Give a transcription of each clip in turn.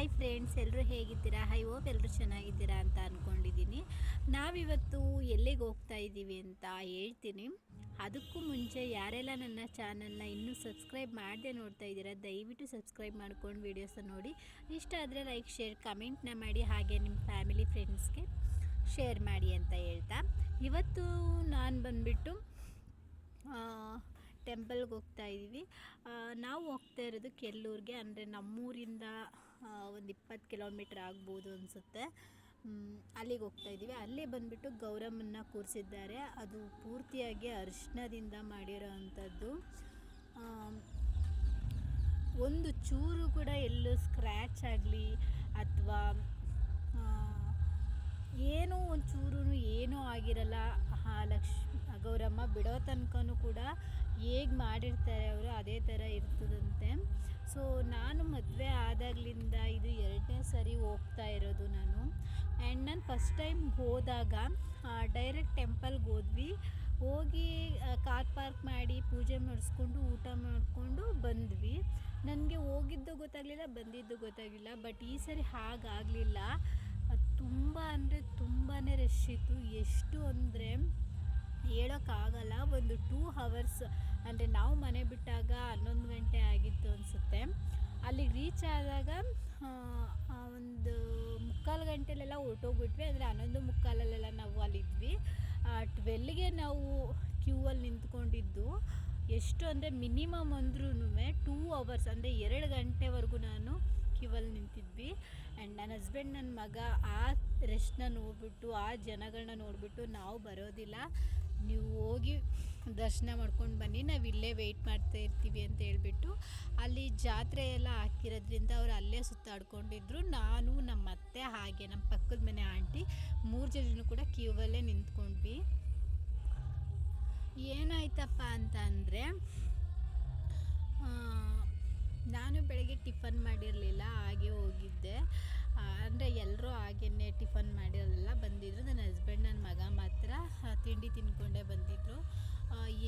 Hi friends ಎಲ್ಲರೂ ಹೇಗಿದ್ದೀರಾ? High hope ಎಲ್ಲರೂ ಚೆನ್ನಾಗಿದ್ದೀರಾ ಅಂತ ಅಂದ್ಕೊಂಡಿದ್ದೀನಿ ನಾವಿವತ್ತು ಎಲ್ಲಿಗೆ ಹೋಗ್ತಾ ಇದ್ದೀವಿ ಅಂತ ಹೇಳ್ತೀನಿ. ಅದಕ್ಕೂ ಮುಂಚೆ ಯಾರೆಲ್ಲ ನನ್ನ ಚಾನಲ್ನ ಇನ್ನೂ ಸಬ್ಸ್ಕ್ರೈಬ್ ಮಾಡದೆ ನೋಡ್ತಾ ಇದ್ದೀರಾ, ದಯವಿಟ್ಟು ಸಬ್ಸ್ಕ್ರೈಬ್ ಮಾಡ್ಕೊಂಡು ವೀಡಿಯೋಸನ್ನ ನೋಡಿ. ಇಷ್ಟ ಆದರೆ ಲೈಕ್ ಶೇರ್ ಕಮೆಂಟ್ನ ಮಾಡಿ, ಹಾಗೆ ನಿಮ್ಮ ಫ್ಯಾಮಿಲಿ ಫ್ರೆಂಡ್ಸ್ಗೆ ಶೇರ್ ಮಾಡಿ ಅಂತ ಹೇಳ್ತಾ. ಇವತ್ತು ನಾನು ಬಂದುಬಿಟ್ಟು ಟೆಂಪಲ್ಗೆ ಹೋಗ್ತಾ ಇದ್ದೀವಿ. ನಾವು ಹೋಗ್ತಾ ಇರೋದು ಕೆಲ್ಲೂರಿಗೆ, ಅಂದರೆ ನಮ್ಮೂರಿಂದ ಒಂದು ಇಪ್ಪತ್ತು ಕಿಲೋಮೀಟ್ರ್ ಆಗ್ಬೋದು ಅನಿಸುತ್ತೆ. ಅಲ್ಲಿಗೆ ಹೋಗ್ತಾ ಇದ್ದೀವಿ ಅಲ್ಲಿ ಬಂದುಬಿಟ್ಟು ಗೌರಮ್ಮನ್ನ ಕೂರಿಸಿದ್ದಾರೆ. ಅದು ಪೂರ್ತಿಯಾಗಿ ಅರಿಶಿಣದಿಂದ ಮಾಡಿರೋ ಅಂಥದ್ದು ಒಂದು ಚೂರು ಕೂಡ ಎಲ್ಲೂ ಸ್ಕ್ರ್ಯಾಚ್ ಆಗಲಿ ಅಥವಾ ಏನೂ ಚೂರು ಏನೂ ಆಗಿರಲ್ಲ. ಆ ಲಕ್ಷ್ಮಿ ಗೌರಮ್ಮ ಬಿಡೋ ತನಕನೂ ಕೂಡ ಹೇಗೆ ಮಾಡಿರ್ತಾರೆ ಅವರು ಅದೇ ಥರ ಇರ್ತದಂತೆ. ಸೊ ನಾನು ಮದುವೆ ಆದಾಗಲಿಂದ ಇದು ಎರಡನೇ ಸರಿ ಹೋಗ್ತಾ ಇರೋದು ನಾನು. ಆ್ಯಂಡ್ ನಾನು ಫಸ್ಟ್ ಟೈಮ್ ಹೋದಾಗ ಡೈರೆಕ್ಟ್ ಟೆಂಪಲ್ಗೆ ಹೋದ್ವಿ. ಹೋಗಿ ಕಾರ್ ಪಾರ್ಕ್ ಮಾಡಿ ಪೂಜೆ ಮಾಡಿಸ್ಕೊಂಡು, ಊಟ ಮಾಡಿಕೊಂಡು ಬಂದ್ವಿ. ನನಗೆ ಹೋಗಿದ್ದು ಗೊತ್ತಾಗಲಿಲ್ಲ, ಬಂದಿದ್ದು ಗೊತ್ತಾಗಲಿಲ್ಲ. ಬಟ್ ಈ ಸರಿ ಹಾಗಾಗಲಿಲ್ಲ. ತುಂಬ ಅಂದರೆ ತುಂಬಾ ರಶ್ ಇತ್ತು. ಎಷ್ಟು ಅಂದರೆ ಹೇಳೋಕ್ಕಾಗಲ್ಲ. ಒಂದು ಟೂ ಹವರ್ಸ್ ಅಂದರೆ ನಾವು ಮನೆ ಬಿಟ್ಟಾಗ ಹನ್ನೊಂದು ಗಂಟೆ ಆಗಿತ್ತು ಅನಿಸುತ್ತೆ. ಅಲ್ಲಿಗೆ ರೀಚ್ ಆದಾಗ ಒಂದು ಮುಕ್ಕಾಲು ಗಂಟೆಲೆಲ್ಲ ಹೊರಟೋಗ್ಬಿಟ್ವಿ. ಅಂದರೆ ಹನ್ನೊಂದು ಮುಕ್ಕಾಲಲ್ಲೆಲ್ಲ ನಾವು ಅಲ್ಲಿದ್ವಿ. ಟ್ವೆಲ್ಗೆ ನಾವು ಕ್ಯೂ ಅಲ್ಲಿ ನಿಂತ್ಕೊಂಡಿದ್ದು. ಎಷ್ಟು ಅಂದರೆ ಮಿನಿಮಮ್ ಅಂದ್ರೂ ಟೂ ಅವರ್ಸ್ ಅಂದರೆ ಎರಡು ಗಂಟೆವರೆಗೂ ನಾನು ಕ್ಯೂವಲ್ಲಿ ನಿಂತಿದ್ವಿ. ಆ್ಯಂಡ್ ನನ್ನ ಹಸ್ಬೆಂಡ್ ನನ್ನ ಮಗ ಆ ರೆಸ್ಟ್ನ ನೋಡಿಬಿಟ್ಟು, ಆ ಜನಗಳನ್ನ ನೋಡಿಬಿಟ್ಟು ನಾವು ಬರೋದಿಲ್ಲ. ನೀವು ಹೋಗಿ ದರ್ಶನ ಮಾಡ್ಕೊಂಡು ಬನ್ನಿ, ನಾವು ಇಲ್ಲೇ ವೆಯ್ಟ್ ಮಾಡ್ತಾ ಇರ್ತೀವಿ ಅಂತ ಹೇಳ್ಬಿಟ್ಟು ಅಲ್ಲಿ ಜಾತ್ರೆ ಎಲ್ಲ ಹಾಕಿರೋದ್ರಿಂದ ಅವ್ರು ಅಲ್ಲೇ ಸುತ್ತಾಡ್ಕೊಂಡಿದ್ರು. ನಾನು ನಮ್ಮ ಅತ್ತೆ, ಹಾಗೆ ನಮ್ಮ ಪಕ್ಕದ ಮನೆ ಆಂಟಿ ಮೂರು ಜನರು ಕೂಡ ಕ್ಯೂವಲ್ಲೇ ನಿಂತ್ಕೊಂಡ್ವಿ. ಏನಾಯ್ತಪ್ಪ ಅಂತ ಅಂದರೆ ನಾನು ಬೆಳಗ್ಗೆ ಟಿಫನ್ ಮಾಡಿರಲಿಲ್ಲ, ಹಾಗೆ ಹೋಗಿದ್ದೆ. ಅಂದರೆ ಎಲ್ಲರೂ ಹಾಗೆಯೇ ಟಿಫನ್ ಮಾಡಿರಲಿಲ್ಲ ಬಂದಿದ್ರು. ನನ್ನ ಹಸ್ಬೆಂಡ್ ನನ್ನ ಮಗ ಮಾತ್ರ ಆ, ತಿಂಡಿ ತಿನ್ಕೊಂಡೇ ಬಂದಿದ್ದರು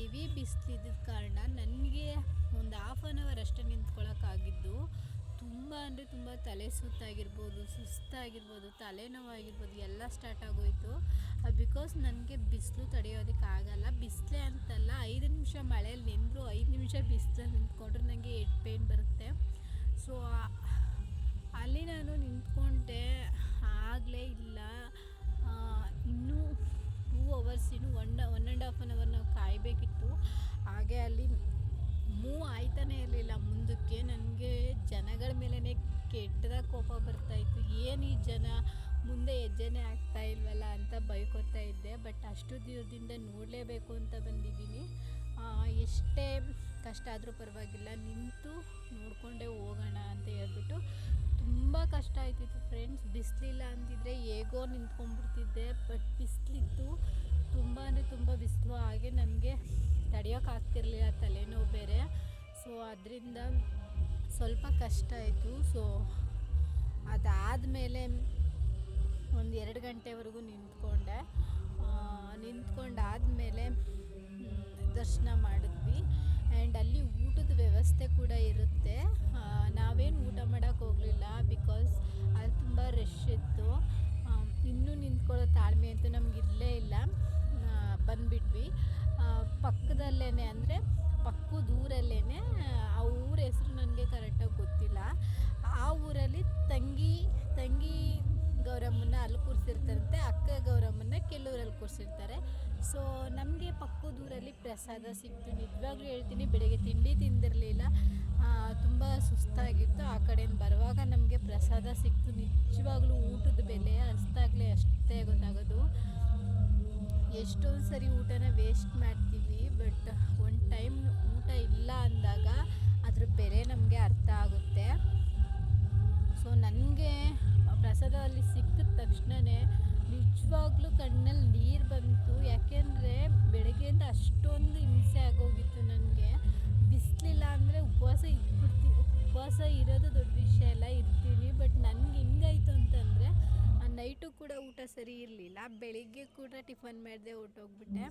ಎವಿ ಬಿಸಿಲಿದ್ದ ಕಾರಣ ನನಗೆ ಒಂದು ಹಾಫ್ ಆನ್ ಅವರ್ ಅಷ್ಟೇ ನಿಂತ್ಕೊಳ್ಳೋಕ್ಕಾಗಿದ್ದು ತುಂಬ ಅಂದರೆ ತುಂಬ ತಲೆ ಸುತ್ತಾಗಿರ್ಬೋದು ಸುಸ್ತಾಗಿರ್ಬೋದು ತಲೆನೋವಾಗಿರ್ಬೋದು ಎಲ್ಲ ಸ್ಟಾರ್ಟ್ ಆಗೋಯ್ತು. ಬಿಕಾಸ್ ನನಗೆ ಬಿಸಿಲು ತಡೆಯೋದಕ್ಕಾಗಲ್ಲ ಬಿಸಿಲೇ ಅಂತಲ್ಲ ಐದು ನಿಮಿಷ ಮಳೆಯಲ್ಲಿ ನಿಂದರು ಐದು ನಿಮಿಷ ಬಿಸಿಲಲ್ಲಿ ನಿಂತ್ಕೊಂಡ್ರೆ ನನಗೆ ಹೆಡ್ ಪೇನ್ ಬರುತ್ತೆ. ಸೊ ಅಲ್ಲಿ ನಾನು ನಿಂತ್ಕೊಂಡೆ ಆಗಲೇ ಇಲ್ಲ. ಇನ್ನೂ ಅವರ್ಸ್ ಇನ್ನು one one and half an hour ನಾವು ಕಾಯಬೇಕಿತ್ತು. ಹಾಗೆ ಅಲ್ಲಿ ಮೂವ್ ಆಯ್ತಾನೇ ಇರಲಿಲ್ಲ. ಮುಂದಕ್ಕೆ ನನಗೆ ಜನಗಳ ಮೇಲೇ ಕೆಟ್ಟದ ಕೋಪ ಬರ್ತಾಯಿತ್ತು ಏನು ಈ ಜನ ಮುಂದೆ ಹೆಜ್ಜೆನೆ ಆಗ್ತಾ ಇಲ್ವಲ್ಲ ಅಂತ ಬೈಕೋತಾ ಇದ್ದೆ. ಬಟ್ ಅಷ್ಟು ದೂರದಿಂದ ನೋಡಲೇಬೇಕು ಅಂತ ಬಂದಿದ್ದೀನಿ. ಎಷ್ಟೇ ಕಷ್ಟ ಆದರೂ ಪರವಾಗಿಲ್ಲ. ನಿಂತು ನೋಡಿಕೊಂಡೇ ಹೋಗೋಣ ಅಂತ ಹೇಳ್ಬಿಟ್ಟು ತುಂಬ ಕಷ್ಟ ಆಯ್ತಿತ್ತು ಫ್ರೆಂಡ್ಸ್ ಬಿಸಿಲಿಲ್ಲ ಅಂದಿದ್ರೆ ಹೇಗೋ ನಿಂತ್ಕೊಂಡ್ಬಿಡ್ತಿದ್ದೆ. ಬಿಸಿಲು ಹಾಗೆ ನನಗೆ ತಡೆಯೋಕ್ಕಾಗ್ತಿರ್ಲಿಲ್ಲ ತಲೆನೋವು ಬೇರೆ. ಸೊ ಅದರಿಂದ ಸ್ವಲ್ಪ ಕಷ್ಟ ಆಯಿತು. ಸೊ ಅದಾದಮೇಲೆ ಒಂದು ಎರಡು ಗಂಟೆವರೆಗೂ ನಿಂತ್ಕೊಂಡೆ. ನಿಂತ್ಕೊಂಡಾದಮೇಲೆ ದರ್ಶನ ಮಾಡಿದ್ವಿ. ಆ್ಯಂಡ್ ಅಲ್ಲಿ ಊಟದ ವ್ಯವಸ್ಥೆ ಕೂಡ ಇರುತ್ತೆ. ನಾವೇನು ಊಟ ಮಾಡೋಕ್ಕೆ ಹೋಗಲಿಲ್ಲ ಬಿಕಾಸ್ ಅಲ್ಲಿ ತುಂಬ ರಶ್ ಇತ್ತು. ಇನ್ನೂ ನಿಂತ್ಕೊಳ್ಳೋ ತಾಳ್ಮೆ ಅಂತೂ ನಮಗಿರಲೇ ಇಲ್ಲ. ಬಂದ್ಬಿಟ್ವಿ. ಪಕ್ಕದಲ್ಲೇ ಅಂದರೆ ಪಕ್ಕ ದೂರಲ್ಲೇ ಆ ಊರ ಹೆಸರು ನನಗೆ ಕರೆಕ್ಟಾಗಿ ಗೊತ್ತಿಲ್ಲ. ಆ ಊರಲ್ಲಿ ತಂಗಿ ತಂಗಿ ಗೌರಮ್ಮನ ಅಲ್ಲಿ ಕೂರಿಸಿರ್ತಾರಂತೆ, ಅಕ್ಕ ಗೌರಮ್ಮನ ಕೆಲವರಲ್ಲಿ ಕೂರಿಸಿರ್ತಾರೆ. ಸೊ ನಮಗೆ ಪಕ್ಕದೂರಲ್ಲಿ ಪ್ರಸಾದ ಸಿಕ್ತು. ನಿಜವಾಗ್ಲೂ ಹೇಳ್ತೀನಿ, ಬೆಳಗ್ಗೆ ತಿಂಡಿ ತಿಂದಿರಲಿಲ್ಲ. ತುಂಬ ಸುಸ್ತಾಗಿತ್ತು. ಆ ಕಡೆಯಿಂದ ಬರುವಾಗ ನಮಗೆ ಪ್ರಸಾದ ಸಿಕ್ತು. ನಿಜವಾಗ್ಲೂ ಊಟದ ಬೆಲೆ ಅಷ್ಟಾಗಲೇ ಅಷ್ಟೇ ಗೊತ್ತಾಗೋದು. ಎಷ್ಟೊಂದು ಸರಿ ಊಟನ ವೇಸ್ಟ್ ಮಾಡ್ತೀವಿ ಬಟ್ ಒಂದು ಟೈಮ್ ಊಟ ಇಲ್ಲ ಅಂದಾಗ ಊಟ ಸರಿ ಇರಲಿಲ್ಲ. ಬೆಳಿಗ್ಗೆ ಕೂಡ ಟಿಫನ್ ಮಾಡಿದೆ ಹೊರ್ಟೋಗ್ಬಿಟ್ಟೆ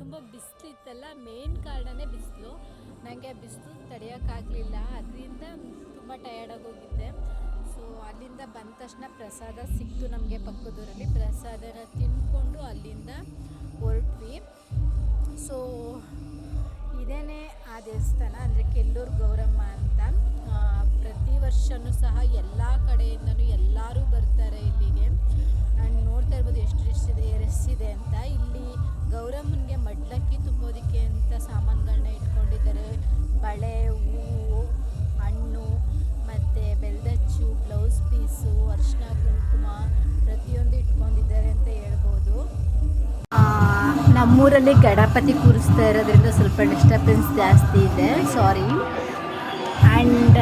ತುಂಬ ಬಿಸಿಲಿತ್ತಲ್ಲ ಮೇನ್ ಕಾರಣನೇ ಬಿಸಿಲು. ನನಗೆ ಬಿಸಿಲು ತಡೆಯೋಕ್ಕಾಗಲಿಲ್ಲ ಅದರಿಂದ ತುಂಬ ಟಯರ್ಡಾಗಿ ಹೋಗಿದ್ದೆ ಸೊ ಅಲ್ಲಿಂದ ಬಂದ ತಕ್ಷಣ ಪ್ರಸಾದ ಸಿಕ್ತು ನಮಗೆ ಪಕ್ಕದೂರಲ್ಲಿ. ಪ್ರಸಾದನ ತಿಂದ್ಕೊಂಡು ಅಲ್ಲಿಂದ ಹೊರಟ್ವಿ. ಸೊ ಇದೇ ಆ ದೇವಸ್ಥಾನ, ಅಂದರೆ ಕೆಲ್ಲೂರು ಗೌರಮ್ಮ ಅಂತ. ಪ್ರತಿ ವರ್ಷವೂ ಸಹ ಎಲ್ಲ ಕಡೆಯಿಂದನೂ ಎಲ್ಲರೂ ಬರ್ತಾರೆ ನಮ್ಮೂರಲ್ಲಿ ಗಣಪತಿ ಕೂರಿಸ್ತಾ ಇರೋದ್ರಿಂದ ಸ್ವಲ್ಪ ಡಿಸ್ಟರ್ಬೆನ್ಸ್ ಜಾಸ್ತಿ ಇದೆ. ಸಾರಿ ಆ್ಯಂಡ್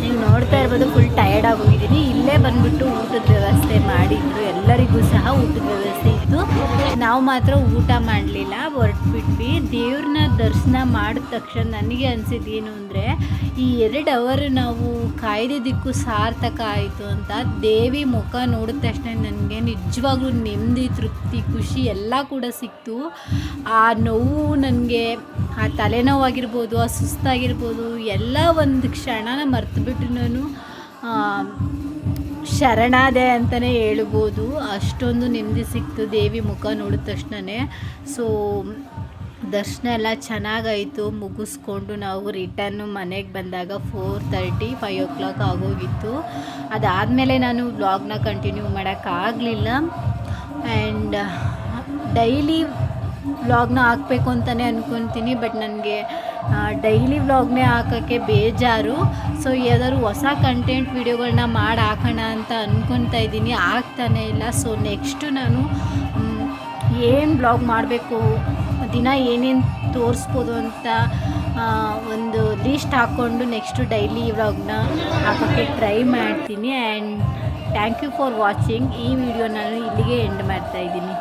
ನೀವು ನೋಡ್ತಾ ಇರ್ಬೋದು ಫುಲ್ ಟಯರ್ಡ್ ಆಗೋಗಿದ್ದೀನಿ ಇಲ್ಲೇ ಬಂದ್ಬಿಟ್ಟು ಊಟದ ವ್ಯವಸ್ಥೆ ಮಾಡಿದ್ರು. ಎಲ್ಲರಿಗೂ ಸಹ ಊಟದ ವ್ಯವಸ್ಥೆ ನಾವು ಮಾತ್ರ ಊಟ ಮಾಡಲಿಲ್ಲ, ಹೊರಟ್ಬಿಟ್ವಿ. ದೇವ್ರನ್ನ ದರ್ಶನ ಮಾಡಿದ ತಕ್ಷಣ ನನಗೆ ಅನಿಸಿದ್ದು ಏನು ಅಂದರೆ, ಈ ಎರಡು ಅವರ್ ನಾವು ಕಾಯ್ದಿದ್ದಕ್ಕೂ ಸಾರ್ಥಕ ಆಯಿತು ಅಂತ ದೇವಿ ಮುಖ ನೋಡಿದ ತಕ್ಷಣ ನನಗೆ ನಿಜವಾಗ್ಲೂ ನೆಮ್ಮದಿ, ತೃಪ್ತಿ, ಖುಷಿ ಎಲ್ಲ ಕೂಡ ಸಿಕ್ತು. ಆ ನೋವು ನನಗೆ, ಆ ತಲೆನೋವಾಗಿರ್ಬೋದು, ಆ ಸುಸ್ತಾಗಿರ್ಬೋದು, ಎಲ್ಲ ಒಂದು ಕ್ಷಣನ ಮರ್ತುಬಿಟ್ಟು ನಾನು. ಶರಣಾದೆ ಅಂತಲೇ ಹೇಳ್ಬೋದು. ಅಷ್ಟೊಂದು ನೆಮ್ಮದಿ ಸಿಕ್ತು. ದೇವಿ ಮುಖ ನೋಡಿದ ತಕ್ಷಣನೇ. ಸೊ ದರ್ಶನ ಎಲ್ಲ ಚೆನ್ನಾಗಾಯಿತು. ಮುಗಿಸ್ಕೊಂಡು ನಾವು ರಿಟರ್ನು ಮನೆಗೆ ಬಂದಾಗ four thirty five o'clock ಆಗೋಗಿತ್ತು. ಅದಾದಮೇಲೆ ನಾನು ವ್ಲಾಗ್ನ ಕಂಟಿನ್ಯೂ ಮಾಡೋಕ್ಕಾಗಲಿಲ್ಲ. ಆ್ಯಂಡ್ ಡೈಲಿ ವ್ಲಾಗ್ನ ಹಾಕಬೇಕು ಅಂತಲೇ ಅಂದ್ಕೊತೀನಿ ಬಟ್ ನನಗೆ ಡೈಲಿ ವ್ಲಾಗ್ನೇ ಹಾಕೋಕ್ಕೆ ಬೇಜಾರು. ಸೊ ಯಾವ್ದಾದ್ರು ಹೊಸ ಕಂಟೆಂಟ್ ವೀಡಿಯೋಗಳನ್ನ ಮಾಡಿ ಹಾಕೋಣ ಅಂತ ಅಂದ್ಕೊತಾ ಇದ್ದೀನಿ. ಆಗ್ತಾನೇ ಇಲ್ಲ. ಸೊ ನೆಕ್ಸ್ಟು ನಾನು ಏನು ಬ್ಲಾಗ್ ಮಾಡಬೇಕು? ದಿನ ಏನೇನು ತೋರಿಸ್ಬೋದು ಅಂತ ಒಂದು ಲೀಸ್ಟ್ ಹಾಕ್ಕೊಂಡು ನೆಕ್ಸ್ಟು ಡೈಲಿ ವ್ಲಾಗ್ನ ಹಾಕೋಕ್ಕೆ ಟ್ರೈ ಮಾಡ್ತೀನಿ. And thank you for watching ಈ ವಿಡಿಯೋ ನಾನು ಇಲ್ಲಿಗೆ ಎಂಡ್ ಮಾಡ್ತಾ ಇದ್ದೀನಿ.